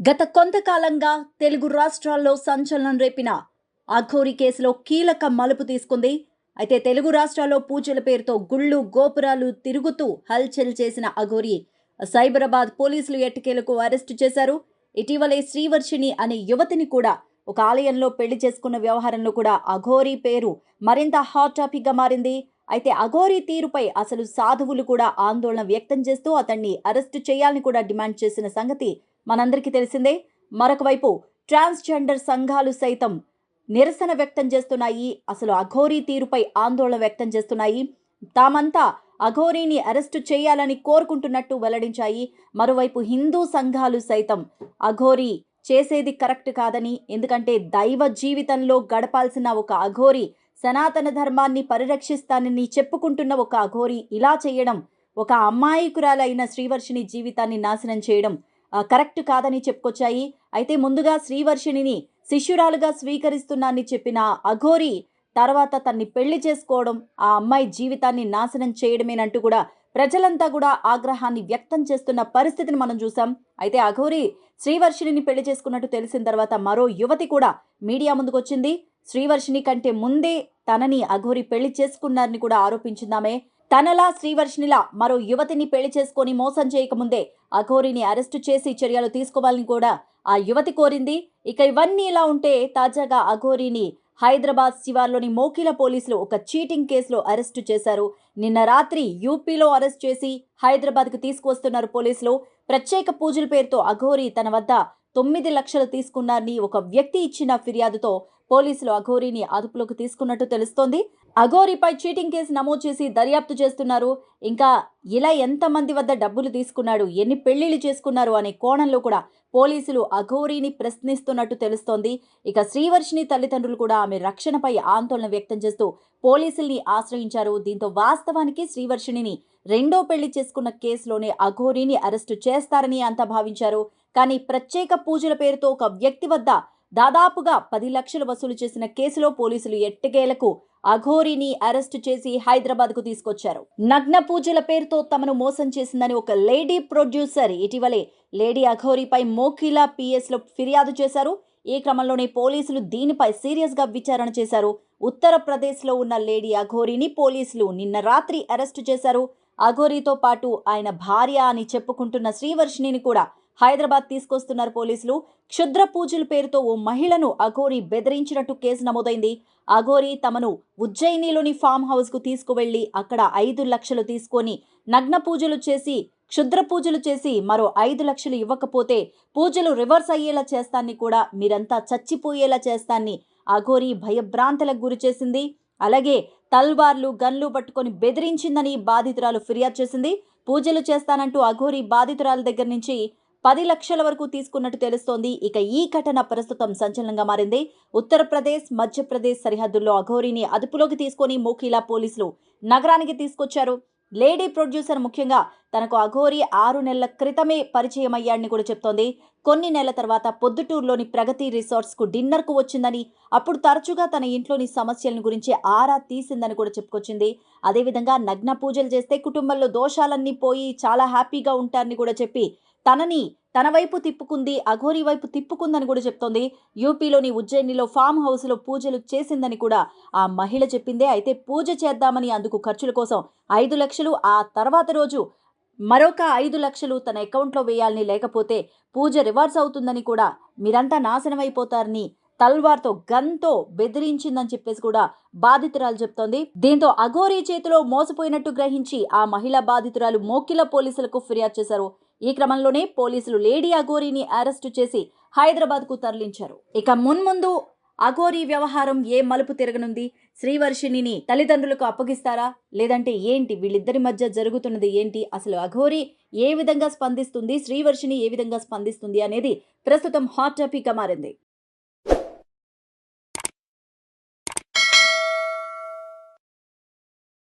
గత కొంతకాలంగా తెలుగు రాష్ట్రాల్లో సంచలనం రేపిన అఘోరి కేసులో కీలక మలుపు తీసుకుంది. అయితే తెలుగు రాష్ట్రాల్లో పూజల పేరుతో గుళ్ళు గోపురాలు తిరుగుతూ హల్చల్ చేసిన అఘోరి సైబరాబాద్ పోలీసులు ఎట్టకేలకు అరెస్టు చేశారు. ఇటీవలే శ్రీవర్షిణి అనే యువతిని కూడా ఒక ఆలయంలో పెళ్ళి చేసుకున్న వ్యవహారంలో కూడా అఘోరి పేరు మరింత హాట్ టాపిక్గా మారింది. అయితే అఘోరి తీరుపై అసలు సాధువులు కూడా ఆందోళన వ్యక్తం చేస్తూ అతన్ని అరెస్టు చేయాలని కూడా డిమాండ్ చేసిన సంగతి మనందరికీ తెలిసిందే మరొక వైపు ట్రాన్స్జెండర్ సంఘాలు సైతం నిరసన వ్యక్తం చేస్తున్నాయి అసలు అఘోరీ తీరుపై ఆందోళన వ్యక్తం చేస్తున్నాయి. తామంతా అఘోరీని అరెస్టు చేయాలని కోరుకుంటున్నట్టు వెల్లడించాయి. మరోవైపు హిందూ సంఘాలు సైతం అఘోరీ చేసేది కరెక్ట్ కాదని ఎందుకంటే దైవ జీవితంలో గడపాల్సిన ఒక అఘోరి సనాతన ధర్మాన్ని పరిరక్షిస్తానని చెప్పుకుంటున్న ఒక అఘోరి ఇలా చేయడం ఒక అమాయకురాలైన శ్రీవర్షిని జీవితాన్ని నాశనం చేయడం కరెక్ట్ కాదని చెప్పుకొచ్చాయి. అయితే ముందుగా శ్రీవర్షిణిని శిష్యురాలుగా స్వీకరిస్తున్నానని చెప్పిన అఘోరి తర్వాత తన్ని పెళ్ళి చేసుకోవడం ఆ అమ్మాయి జీవితాన్ని నాశనం చేయడమేనంటూ కూడా ప్రజలంతా కూడా ఆగ్రహాన్ని వ్యక్తం చేస్తున్న పరిస్థితిని మనం చూసాం అయితే అఘోరి శ్రీవర్షిణిని పెళ్ళి చేసుకున్నట్టు తెలిసిన తర్వాత మరో యువతి కూడా మీడియా ముందుకొచ్చింది. శ్రీవర్షిణి కంటే ముందే తనని అఘోరి పెళ్ళి చేసుకున్నారని కూడా ఆరోపించిందామే. తనలా శ్రీవర్షినిలా మరో యువతిని పెళ్ళి చేసుకొని మోసం చేయకముందే అఘోరిని అరెస్టు చేసి చర్యలు తీసుకోవాలని కూడా ఆ యువతి కోరింది. ఇక ఇవన్నీ ఇలా ఉంటే తాజాగా అఘోరిని హైదరాబాద్ శివార్లోని మోకిల పోలీసులు ఒక చీటింగ్ కేసులో అరెస్టు చేశారు. నిన్న రాత్రి యూపీలో అరెస్ట్ చేసి హైదరాబాద్కు తీసుకువస్తున్నారు పోలీసులు. ప్రత్యేక పూజల పేరుతో అఘోరి తన వద్ద తొమ్మిది లక్షలు తీసుకున్నారని ఒక వ్యక్తి ఇచ్చిన ఫిర్యాదుతో పోలీసులు అఘోరిని అదుపులోకి తీసుకున్నట్టు తెలుస్తోంది. అఘోరిపై చీటింగ్ కేసు నమోదు చేసి దర్యాప్తు చేస్తున్నారు. ఇంకా ఇలా ఎంతమంది వద్ద డబ్బులు తీసుకున్నాడు? ఎన్ని పెళ్ళిళ్ళు చేసుకున్నారు? అనే కోణంలో కూడా పోలీసులు అఘోరిని ప్రశ్నిస్తున్నట్టు తెలుస్తోంది. ఇక శ్రీవర్షిని తల్లిదండ్రులు కూడా ఆమె రక్షణపై ఆందోళన వ్యక్తం చేస్తూ పోలీసుల్ని ఆశ్రయించారు. దీంతో వాస్తవానికి శ్రీవర్షిణిని రెండో పెళ్ళి చేసుకున్న కేసులోనే అఘోరిని అరెస్టు చేస్తారని అంతా భావించారు. కానీ ప్రత్యేక పూజల పేరుతో ఒక వ్యక్తి వద్ద దాదాపుగా పది లక్షలు వసూలు చేసిన కేసులో పోలీసులు ఎట్టకేలకు అఘోరిని అరెస్టు చేసి హైదరాబాద్కు తీసుకొచ్చారు. నగ్న పూజల పేరుతో తమను మోసం చేసిందని ఒక లేడీ ప్రొడ్యూసర్ ఇటీవలే లేడీ అఘోరిపై మోకిలా పిఎస్లో ఫిర్యాదు చేశారు. ఈ క్రమంలోనే పోలీసులు దీనిపై సీరియస్గా విచారణ చేశారు. ఉత్తరప్రదేశ్లో ఉన్న లేడీ అఘోరిని పోలీసులు నిన్న రాత్రి అరెస్టు చేశారు. అఘోరితో పాటు ఆయన భార్య అని చెప్పుకుంటున్న శ్రీవర్షిణిని కూడా హైదరాబాద్ తీసుకొస్తున్నారు పోలీసులు. క్షుద్ర పూజల పేరుతో ఓ మహిళను అఘోరి బెదిరించినట్టు కేసు నమోదైంది. అఘోరి తమను ఉజ్జయినిలోని ఫామ్ హౌస్కు తీసుకువెళ్ళి అక్కడ ఐదు లక్షలు తీసుకొని నగ్న పూజలు చేసి క్షుద్ర పూజలు చేసి మరో ఐదు లక్షలు ఇవ్వకపోతే పూజలు రివర్స్ అయ్యేలా చేస్తాన్ని కూడా మీరంతా చచ్చిపోయేలా చేస్తాన్ని అఘోరి భయభ్రాంతలకు గురి చేసింది. అలాగే తల్వార్లు గన్లు పట్టుకొని బెదిరించిందని బాధితురాలు ఫిర్యాదు చేసింది. పూజలు చేస్తానంటూ అఘోరి బాధితురాల దగ్గర నుంచి పది లక్షల వరకు తీసుకున్నట్టు తెలుస్తోంది. ఇక ఈ ఘటన ప్రస్తుతం సంచలనంగా మారింది. ఉత్తరప్రదేశ్ మధ్యప్రదేశ్ సరిహద్దుల్లో అఘోరిని అదుపులోకి తీసుకొని మోకిలా పోలీసులు నగరానికి తీసుకొచ్చారు. లేడీ ప్రొడ్యూసర్ ముఖ్యంగా తనకు అఘోరి ఆరు నెలల క్రితమే పరిచయం అయ్యాడని కూడా చెప్తోంది. కొన్ని నెలల తర్వాత పొద్దుటూరులోని ప్రగతి రిసార్ట్స్కు డిన్నర్కు వచ్చిందని అప్పుడు తరచుగా తన ఇంట్లోని సమస్యలను గురించి ఆరా తీసిందని కూడా చెప్పుకొచ్చింది. అదేవిధంగా నగ్న పూజలు చేస్తే కుటుంబంలో దోషాలన్నీ పోయి చాలా హ్యాపీగా ఉంటారని కూడా చెప్పి తనని తన వైపు తిప్పుకుంది అఘోరి వైపు తిప్పుకుందని కూడా చెప్తోంది. యూపీలోని ఉజ్జయినిలో ఫామ్ హౌస్లో పూజలు చేసిందని కూడా ఆ మహిళ చెప్పిందే. అయితే పూజ చేద్దామని అందుకు ఖర్చుల కోసం ఐదు లక్షలు ఆ తర్వాత రోజు మరొక ఐదు లక్షలు తన అకౌంట్లో వేయాలని లేకపోతే పూజ రివర్స్ అవుతుందని కూడా మీరంతా నాశనమైపోతారని తల్వార్తో గన్తో బెదిరించిందని చెప్పేసి కూడా బాధితురాలు చెప్తోంది. దీంతో అఘోరీ చేతిలో మోసపోయినట్టు గ్రహించి ఆ మహిళా బాధితురాలు మోకిల పోలీసులకు ఫిర్యాదు చేశారు. ఈ క్రమంలోనే పోలీసులు లేడీ అఘోరీని అరెస్టు చేసి హైదరాబాద్కు తరలించారు. ఇక మున్ముందు అఘోరీ వ్యవహారం ఏ మలుపు తిరగనుంది? శ్రీవర్షిణిని తల్లిదండ్రులకు అప్పగిస్తారా? లేదంటే ఏంటి? వీళ్ళిద్దరి మధ్య జరుగుతున్నది ఏంటి? అసలు అఘోరి ఏ విధంగా స్పందిస్తుంది? శ్రీవర్షిణి ఏ విధంగా స్పందిస్తుంది అనేది ప్రస్తుతం హాట్ టాపిక్గా మారింది.